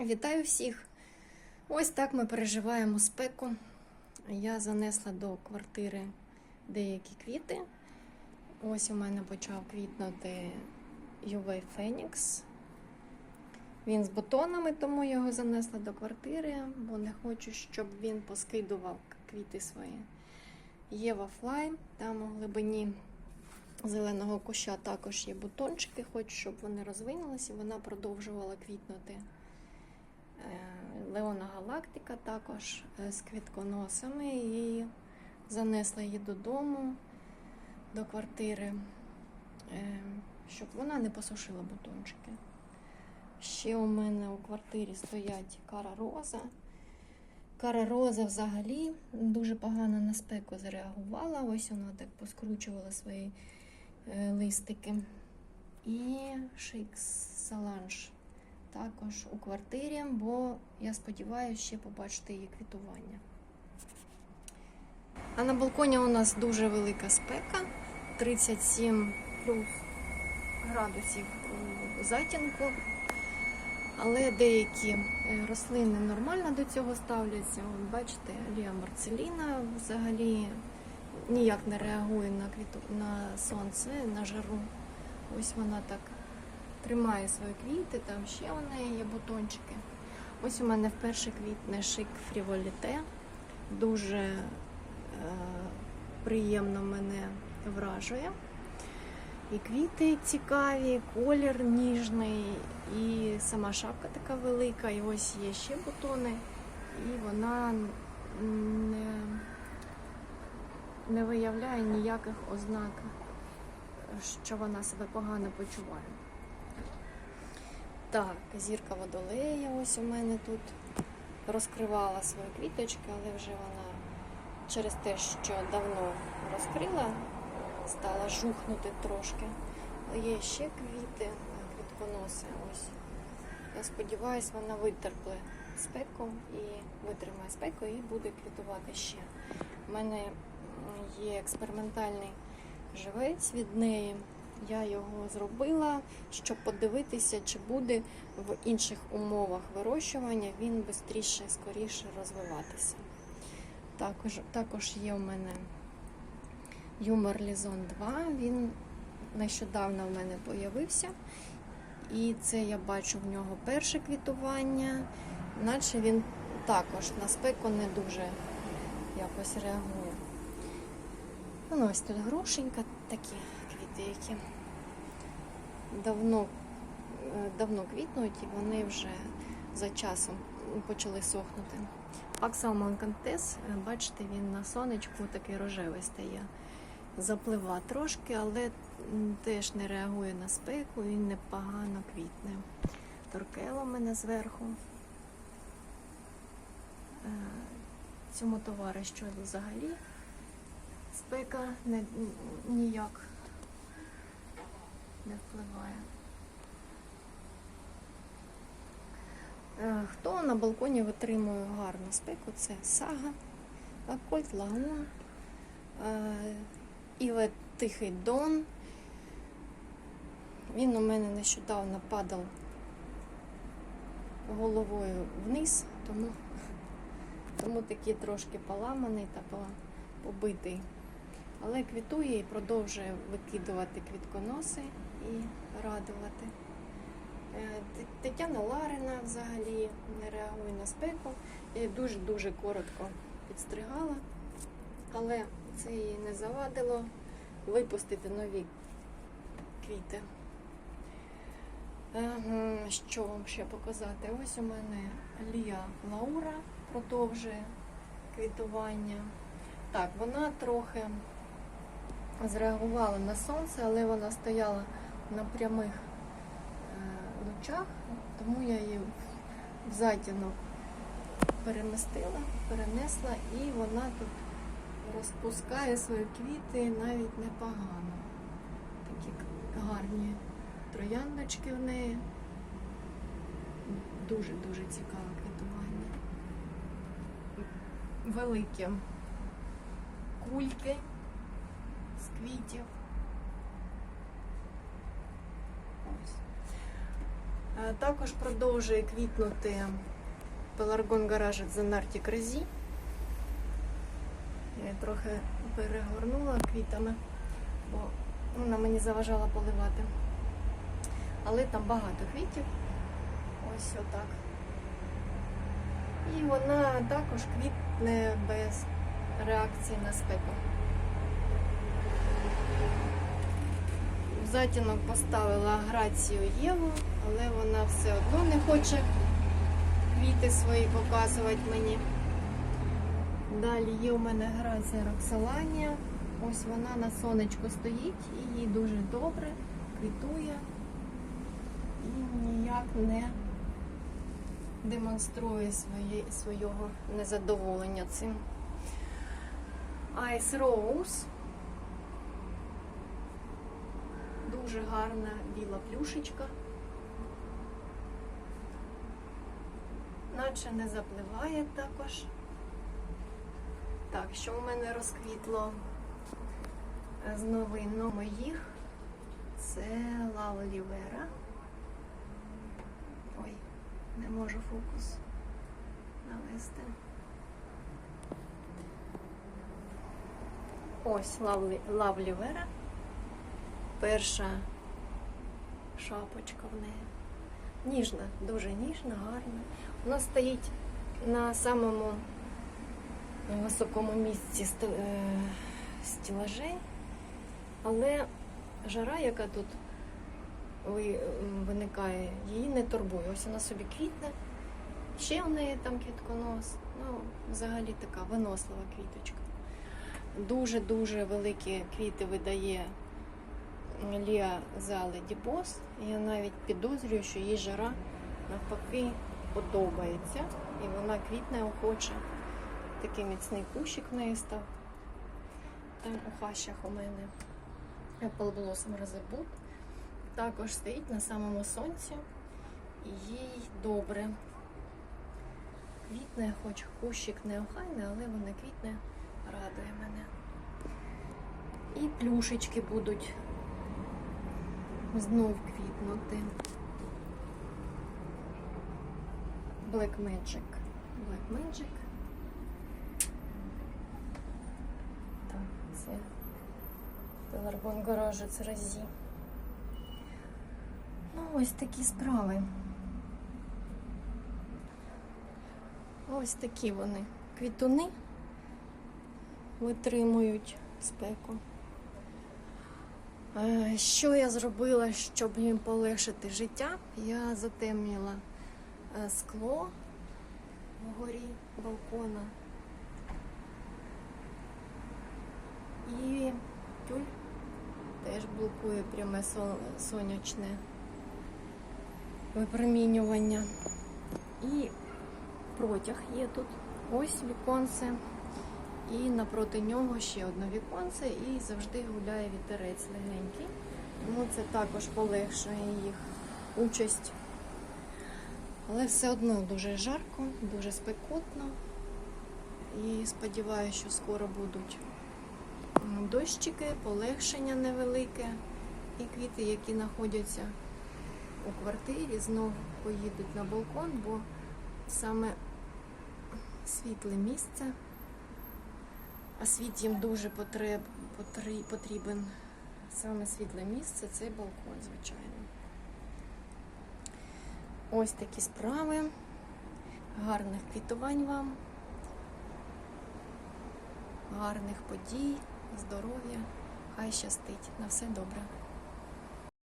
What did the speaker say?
Вітаю всіх! Ось так ми переживаємо спеку. Я занесла до квартири деякі квіти. Ось у мене почав квітнути UV Phoenix. Він з бутонами, тому його занесла до квартири, бо не хочу, щоб він поскидував квіти свої. Єва Флай, там у глибині зеленого куща також є бутончики, хочу, щоб вони розвинулися, і вона продовжувала квітнути. Е, Леона Галактика також е, з квітконосами і занесла її додому, до квартири, е, щоб вона не посушила бутончики. Ще у мене у квартирі стоять кара роза. Кара роза взагалі дуже погано на спеку зреагувала. Ось вона так поскручувала свої листики. І шикс саланж також у квартирі, бо я сподіваюся ще побачити її квітування. А на балконі у нас дуже велика спека, 37 плюс градусів у затінку. Але деякі е, рослини нормально до цього ставляться. От бачите, Лія Марцеліна взагалі ніяк не реагує на квіту на сонце, на жару. Ось вона так тримає свої квіти, там ще у неї є бутончики. Ось у мене вперше квітне шик фріволіте. Дуже е, приємно мене вражує. І квіти цікаві, колір ніжний, і сама шапка така велика, і ось є ще бутони, і вона не, не виявляє ніяких ознак, що вона себе погано почуває. Так, зірка водолея ось у мене тут розкривала свої квіточки, але вже вона через те, що давно розкрила, стала жухнути трошки. Є ще квіти, квітконоси. Ось. Я сподіваюся, вона витерпне спеку і витримає спеку і буде квітувати ще. У мене є експериментальний живець від неї. Я його зробила, щоб подивитися, чи буде в інших умовах вирощування він швидше, скоріше розвиватися. Також, також є у мене Юмор Лізон 2. Він нещодавно в мене появився. І це я бачу в нього перше квітування, наче він також на спеку не дуже якось реагує. Ну, ось тут грушенька, такі квіти, які давно, е, давно квітнуть, і вони вже за часом почали сохнути. Аксалман Кантес, е, бачите, він на сонечку такий рожевий стає. Заплива трошки, але теж не реагує на спеку, він непогано квітне. Торкело в мене зверху. Е, Цьому товаришу взагалі спека не, ніяк не впливає. Е, Хто на балконі витримує гарну спеку, це сага, Акольт Лагун, е, Іве Тихий Дон. Він у мене нещодавно падав головою вниз, тому, тому такий трошки поламаний та побитий. Але квітує і продовжує викидувати квітконоси і радувати. Е, Тетяна Ларина взагалі не реагує на спеку. Дуже-дуже коротко підстригала, але це їй не завадило випустити нові квіти. Що вам ще показати? Ось у мене Лія Лаура продовжує квітування. Так, вона трохи зреагувала на сонце, але вона стояла на прямих е, лучах, тому я її в затінок перемістила, перенесла і вона тут розпускає свої квіти навіть непогано. Такі гарні трояндочки в неї. Дуже-дуже цікаве квітування. Великі кульки з квітів. Ось. Е, Також продовжує квітнути пеларгон гаражит Занарті Крезі. Я її трохи перегорнула квітами, бо вона мені заважала поливати. Але там багато квітів. Ось отак. І вона також квітне без реакції на спеку. Затінок поставила грацію Єву, але вона все одно не хоче квіти свої показувати мені. Далі є у мене грація Роксоланія. Ось вона на сонечку стоїть і їй дуже добре квітує і ніяк не демонструє своє, свого незадоволення цим. Ice Rose. Дуже гарна біла плюшечка. Наче не запливає також. Так, що у мене розквітло з новин моїх? Це Лаолівера. Ой, не можу фокус навести. Ось Лавлі, Лавлівера. Перша шапочка в неї. Ніжна, дуже ніжна, гарна. Вона стоїть на самому високому місці е, стілажей, але жара, яка тут виникає, її не турбує. Ось вона собі квітне. Ще в неї там квітконос. Ну, взагалі така винослива квіточка. Дуже-дуже великі квіти видає Ліа Зали Дібос. Я навіть підозрюю, що їй жара навпаки подобається. І вона квітне охоче. Такий міцний кущик в неї став. Там у хащах у мене Apple Blossom Razorwood. Також стоїть на самому сонці. Їй добре. Квітне, хоч кущик не охайний, але вона квітне, радує мене. І плюшечки будуть знов квітнути. Black Magic. Black Magic. Так, це Пеларгон Гаражець Разі. Ну, ось такі справи. Ось такі вони. Квітуни витримують спеку. Е, Що я зробила, щоб їм полегшити життя? Я затемніла е, скло вгорі балкона. І тюль теж блокує пряме сонячне випромінювання. І протяг є тут. Ось віконце. І напроти нього ще одне віконце, і завжди гуляє вітерець легенький. Тому це також полегшує їх участь. Але все одно дуже жарко, дуже спекотно. І сподіваюся, що скоро будуть дощики, полегшення невелике. І квіти, які знаходяться у квартирі, знову поїдуть на балкон, бо саме світле місце. А світ їм дуже потреб, потрі- потрібен саме світле місце, цей балкон, звичайно. Ось такі справи. Гарних квітувань вам, гарних подій, здоров'я. Хай щастить. На все добре.